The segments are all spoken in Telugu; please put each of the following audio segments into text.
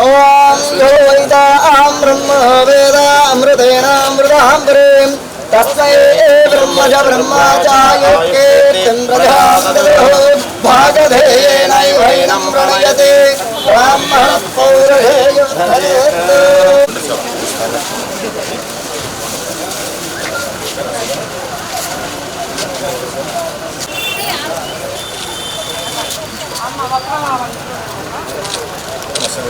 ॐ भगवता अमृतेनामृताम्बरें तस्मै ब्रह्मज ब्रह्मचायुक्तिं भागधेयेनैवैनं प्रणयते। ब्राह्मणः पौरहेयो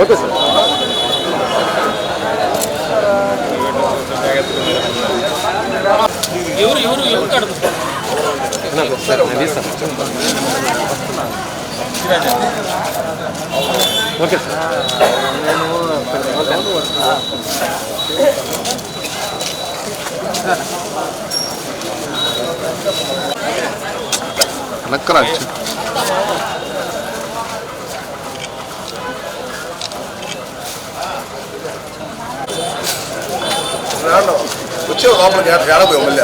ఓకే సార్. ఎవరు ఎవరు ఎవరు కడదు నాకు ఒకసారి ఓకే సార్. వెనక్కరా వచ్చే లోపలికి ఏడపోయి మళ్ళీ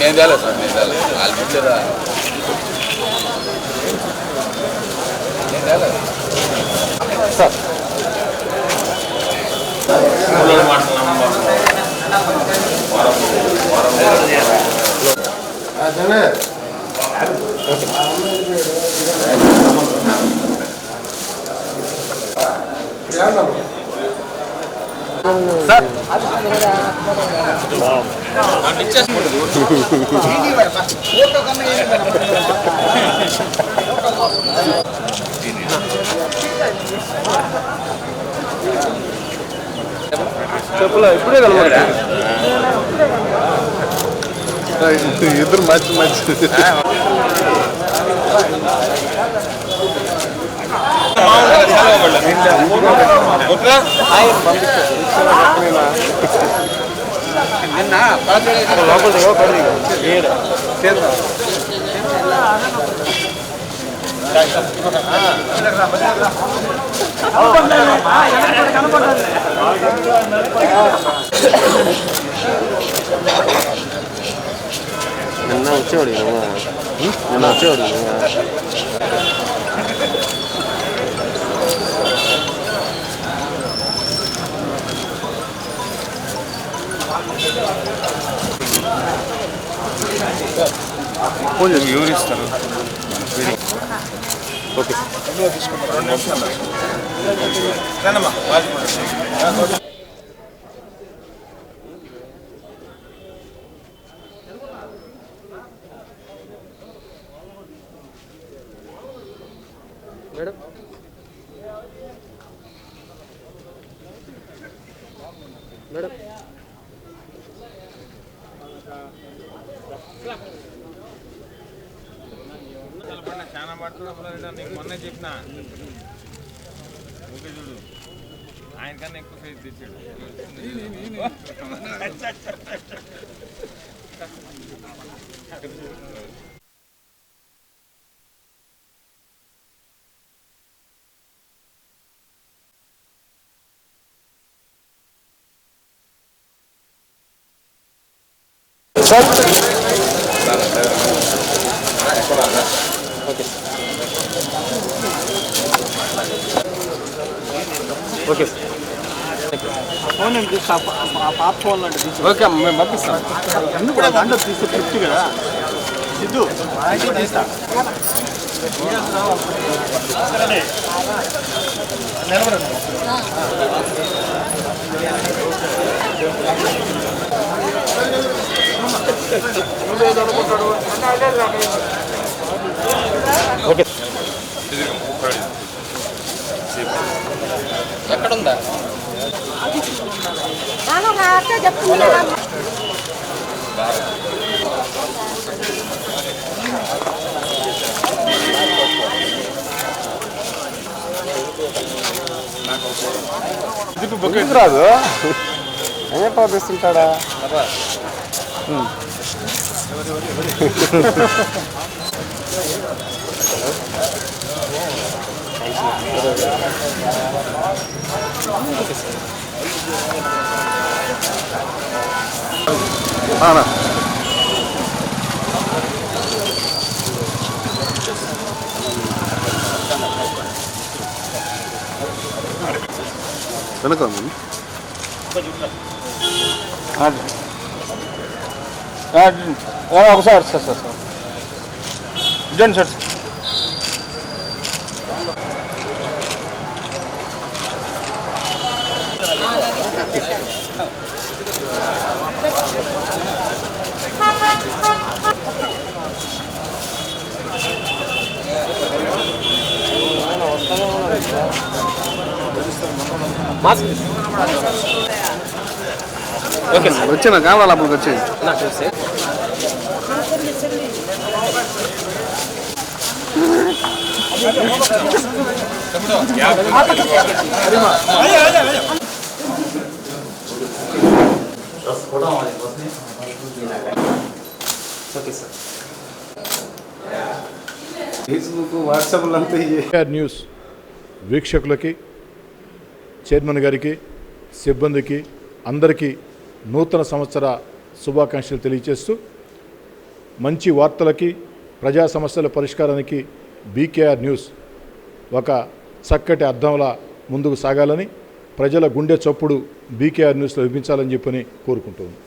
నేను తేలేదు సార్ నేను తేలేదు వాళ్ళు పెట్టారా సార్ సార్ చెప్పులా ఇప్పుడే కలవాలి ఇద్దరు 能到这里了吗？能到这里了吗？ఫోన్ చేసి వివరిస్తారు ఓకే మేడం మేడం. చాలా పడుతున్నా నీకు మొన్న చెప్పిన ఓకే చూడు ఆయన కన్నా ఎక్కువ ఫేస్ తెచ్చాడు సార్ Okay. Okay. Phone ఆ పాప ఫోన్ లాంటి ఓకే అమ్మ మేము పంపిస్తాం. ఎందుకు దాంట్లో తీసు ఫిఫ్టీ కదా? సిద్ధు తీస్తా ఓకే. ఎక్కడుందా? బుకింగ్ రాదు? ఏం పంపిస్తుంటాడా Ana. Sana kalmıyor mu? Hadi. Hadi. Ona kusar sar sar. Dön sar. ఇదండి సార్ వచ్చాను కావాలి అప్పటికి వచ్చాయి ఫేస్బుక్ వాట్సాప్లు అంతా ఇయ్యే. కేఆర్ న్యూస్ వీక్షకులకి చైర్మన్ గారికి సిబ్బందికి అందరికీ నూతన సంవత్సర శుభాకాంక్షలు తెలియజేస్తూ మంచి వార్తలకి ప్రజా సమస్యల పరిష్కారానికి బీకేఆర్ న్యూస్ ఒక చక్కటి అర్థంలా ముందుకు సాగాలని ప్రజల గుండె చప్పుడు బీకేఆర్ న్యూస్లో వినిపించాలని చెప్పని కోరుకుంటున్నాను.